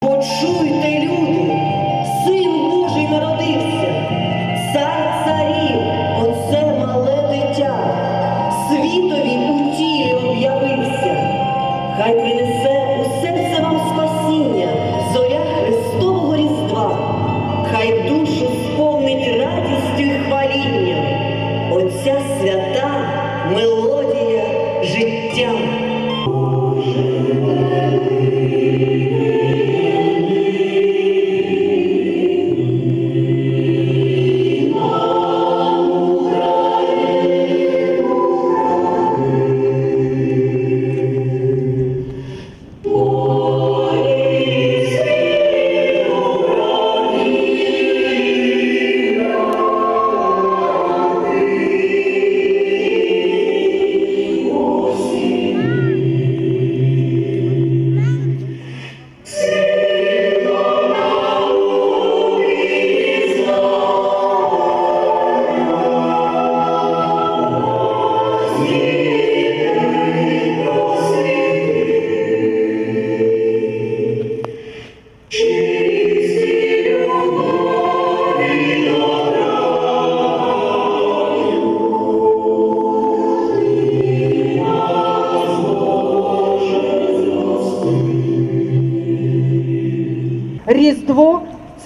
Почуйте,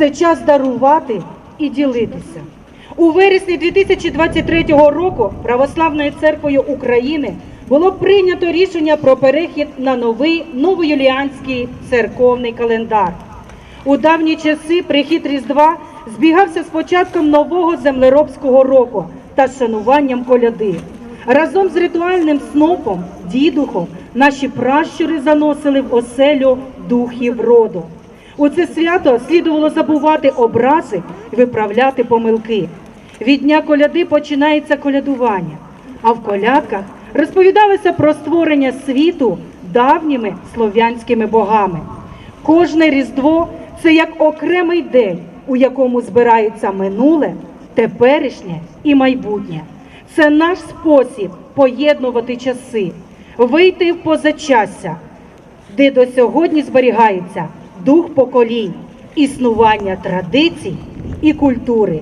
це час дарувати і ділитися. У вересні 2023 року Православною церквою України було прийнято рішення про перехід на новий новоюліанський церковний календар. У давні часи прихід Різдва збігався з початком нового землеробського року та шануванням коляди. Разом з ритуальним снопом, дідухом, наші пращури заносили в оселю духів роду. У це свято слідувало забувати образи і виправляти помилки. Від дня коляди починається колядування, а в колядках розповідалося про створення світу давніми слов'янськими богами. Кожне різдво це як окремий день, у якому збирається минуле, теперішнє і майбутнє. Це наш спосіб поєднувати часи, вийти в позачасся, де до сьогодні зберігається дух поколінь, існування традицій і культури.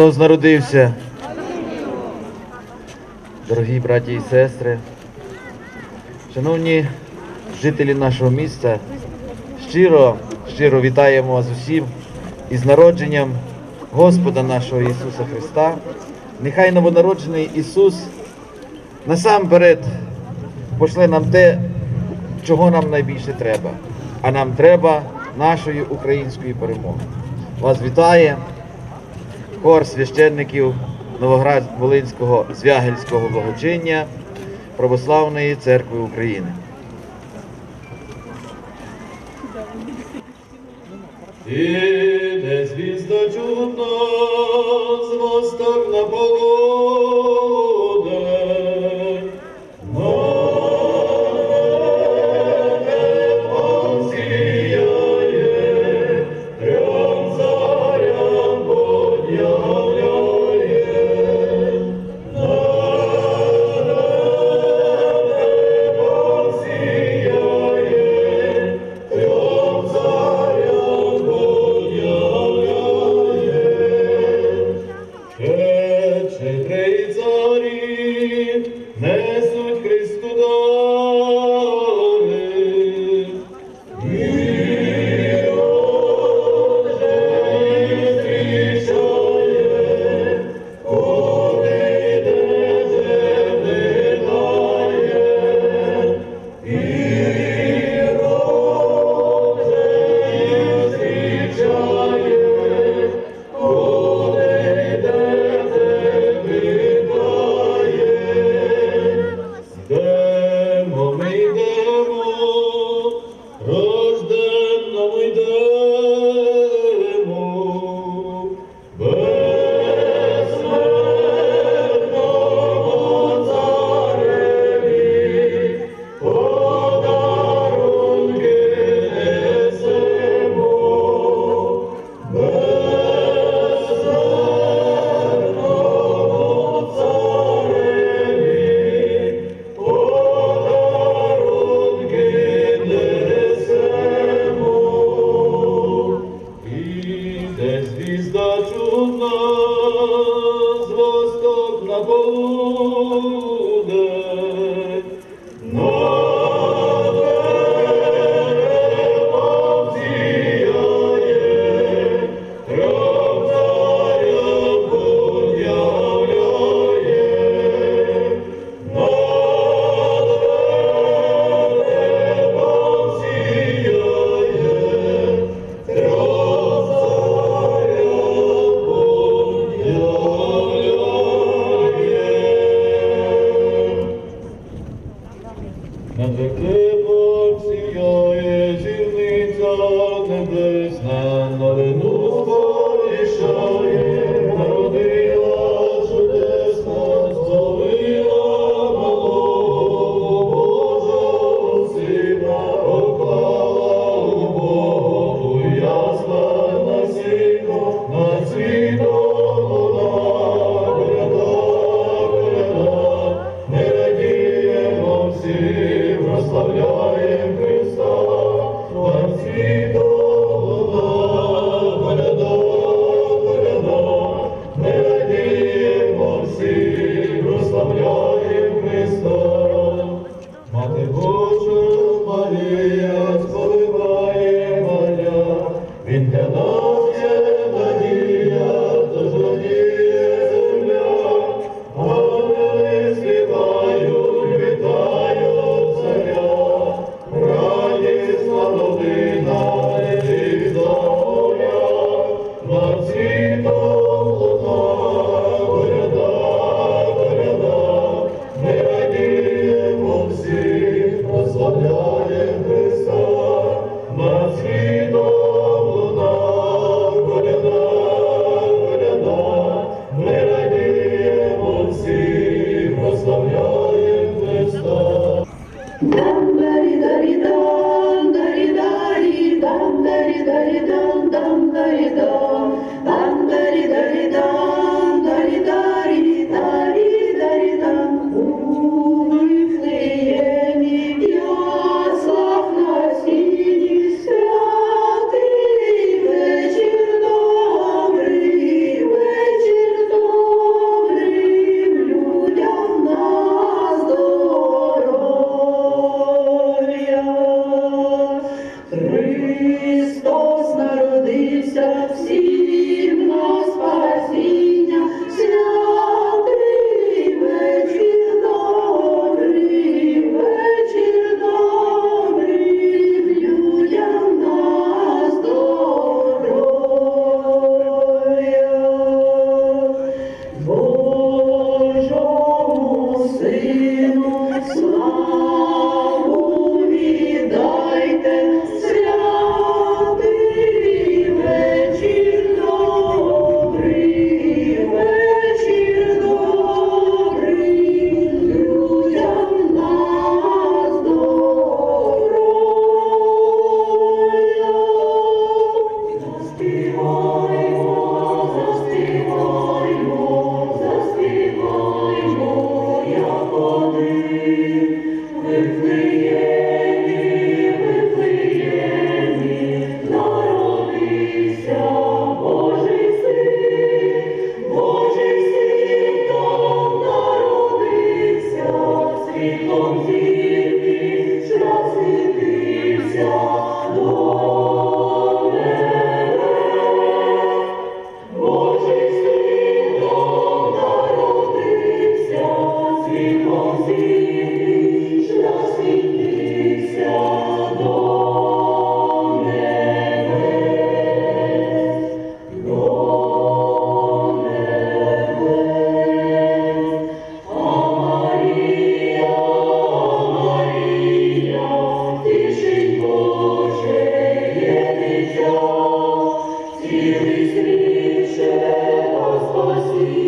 Христос народився. Дорогі браті і сестри, шановні жителі нашого міста, щиро, щиро вітаємо вас усім із народженням Господа нашого Ісуса Христа. Нехай новонароджений Ісус насамперед пошле нам те, чого нам найбільше треба. А нам треба нашої української перемоги. Вас вітає хор священників Новоград-Волинського Звягельського благочиння Православної церкви України. Іде звізда чудна, з восток на полудень. світлом віки, що світився. Сили свіже, Господь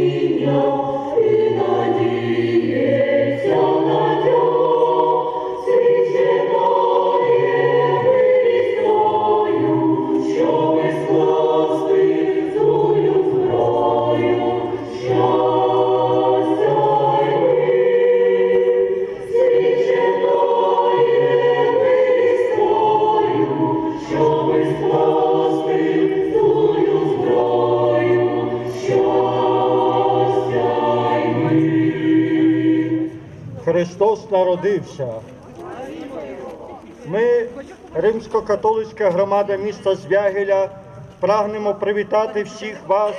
Христос народився. Ми, римсько-католицька громада міста Звягеля, прагнемо привітати всіх вас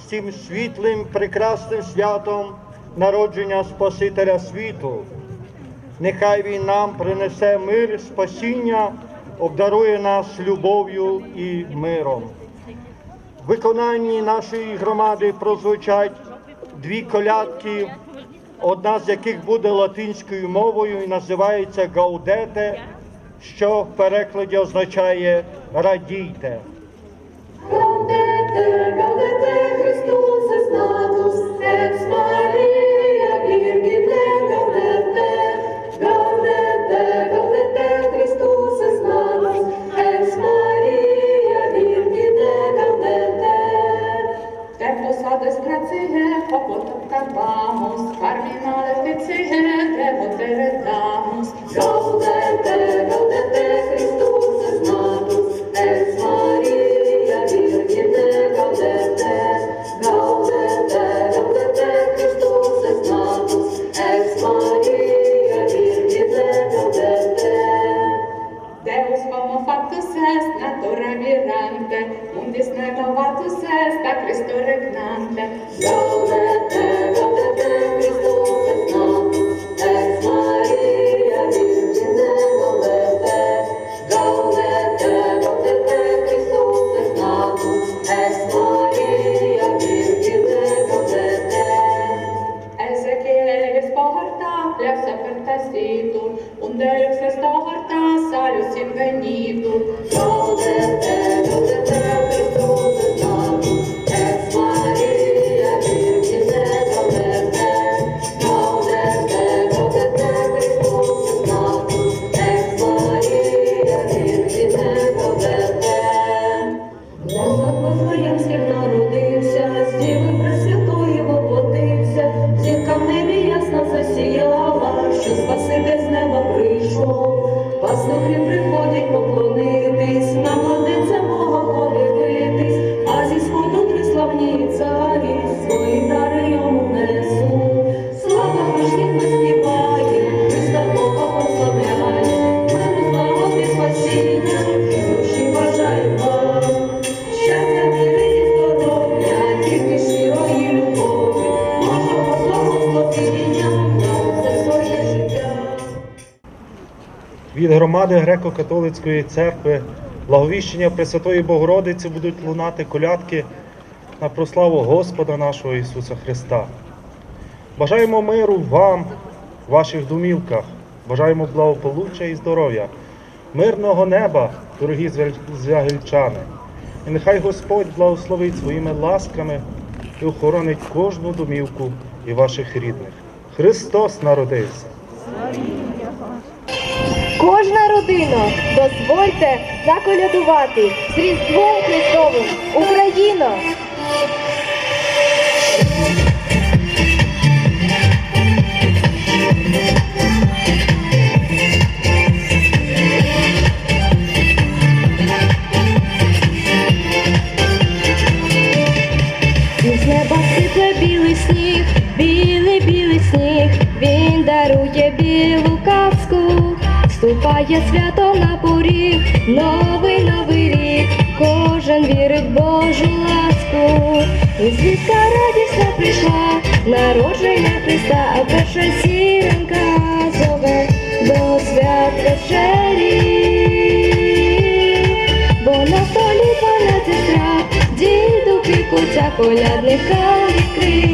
з цим світлим, прекрасним святом народження Спасителя світу. Нехай він нам принесе мир, спасіння, обдарує нас любов'ю і миром. В виконанні нашої громади прозвучать дві колядки, одна з яких буде латинською мовою і називається Гаудете, що в перекладі означає радійте. Unde lux est horta, громади греко-католицької церкви благовіщення Пресвятої Богородиці будуть лунати колядки на прославу Господа нашого Ісуса Христа. Бажаємо миру вам, ваших домівках, бажаємо благополуччя і здоров'я, мирного неба, дорогі звягельчани. І нехай Господь благословить своїми ласками і охоронить кожну домівку і ваших рідних. Христос народився! Кожна родина, дозвольте заколядувати з Різдвом Христовим Україно! ступає свято на поріг, новий новий рік, кожен вірить в Божу ласку. І звідка радісна прийшла, народження Христа, а перша сіренька зове до свят вечері. Бо на столі дванадцять страв, діду пікуться, колядника відкриємо